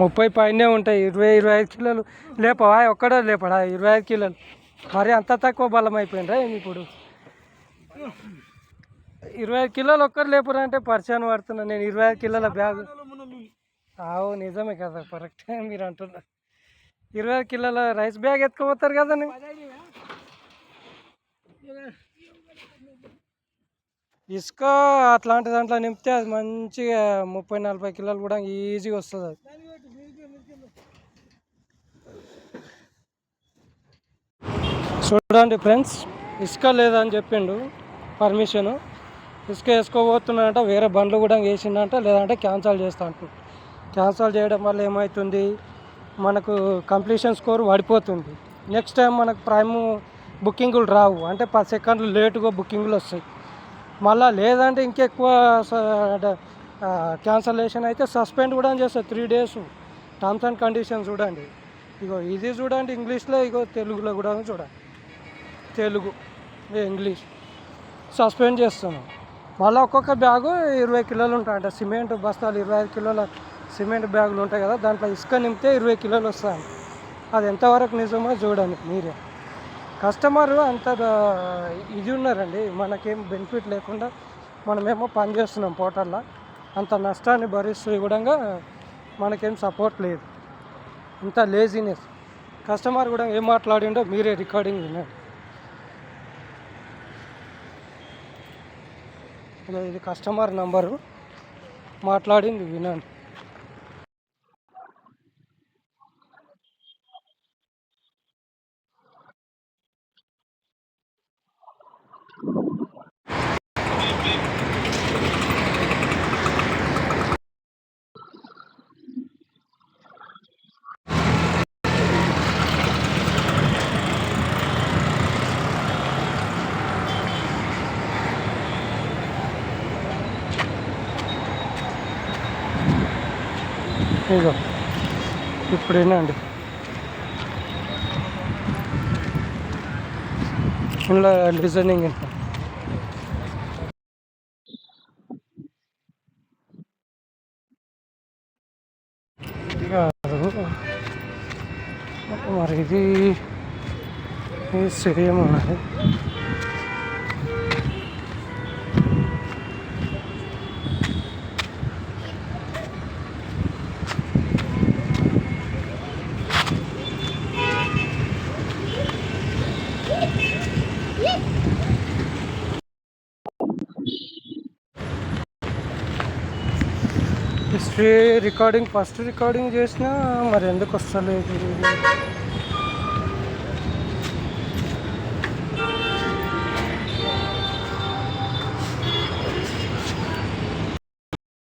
ముప్పై పైనే ఉంటాయి ఇరవై ఇరవై ఐదు కిలోలు. లేపవా? ఒక్కడే లేపడా? ఇరవై ఐదు కిలోలు. మరి అంత తక్కువ బలం అయిపోయిండ్రా ఏంది ఇప్పుడు? ఇరవై ఐదు కిలోలు ఒక్కరు లేపురా అంటే పరిచయం పడుతున్నా నేను ఇరవై ఐదు కిలోల బ్యాగ్. అవు నిజమే కదా కరెక్ట్ మీరు అంటున్నారు ఇరవై ఐదు కిలోల రైస్ బ్యాగ్ ఎత్తుకుపోతారు కదా ఇసుక అట్లాంటి దాంట్లో నింపితే అది మంచిగా ముప్పై నలభై కిలోలు కూడా ఈజీగా వస్తుంది అది. చూడండి ఫ్రెండ్స్ ఇసుక లేదని చెప్పిండు పర్మిషను. ఇసుక వేసుకోబోతున్నాడంట వేరే బండ్లు కూడా వేసిండంట లేదంటే క్యాన్సల్ చేస్తా అంటు క్యాన్సల్ చేయడం వల్ల ఏమవుతుంది మనకు కంప్లీషన్ స్కోర్ పడిపోతుంది. నెక్స్ట్ టైం మనకు ప్రైమ్ బుకింగ్లు రావు అంటే పది సెకండ్లు లేటుగా బుకింగ్లు వస్తాయి. మళ్ళీ లేదంటే ఇంకెక్కువ క్యాన్సలేషన్ అయితే సస్పెండ్ కూడా చేస్తారు. Three days terms and conditions చూడండి. ఇగో ఇది చూడండి ఇంగ్లీష్లో ఇగో తెలుగులో కూడా చూడండి. తెలుగు ఇంగ్లీష్ సస్పెండ్ చేస్తున్నాం మళ్ళీ ఒక్కొక్క బ్యాగు ఇరవై కిలోలు ఉంటాయి. అంటే సిమెంట్ బస్తాలు ఇరవై ఐదు కిలోల సిమెంట్ బ్యాగులు ఉంటాయి కదా దాంట్లో ఇసుక నింపితే ఇరవై కిలోలు వస్తాయి. అది ఎంతవరకు నిజమో చూడండి మీరే. కస్టమర్ అంత ఇది ఉన్నారండి. మనకేం బెనిఫిట్ లేకుండా మనమేమో పని చేస్తున్నాం పోర్టల్లో. అంత నష్టాన్ని భరిస్తూ కూడా మనకేం సపోర్ట్ లేదు. ఇంత లేజినెస్ కస్టమర్ కూడా ఏం మాట్లాడిండో మీరే రికార్డింగ్ వినండి. ఇది కస్టమర్ నంబరు. మాట్లాడింది వినండి. ఇదిగో ఇప్పుడు వినండి ఇందులో లిజనింగ్ వింటాం ఇది కాదు. మరి ఇది ఇది సేమ్ ఉన్నది. హిస్టరీ రికార్డింగ్ ఫస్ట్ రికార్డింగ్ చేసినా మరి ఎందుకు వస్తలేదు?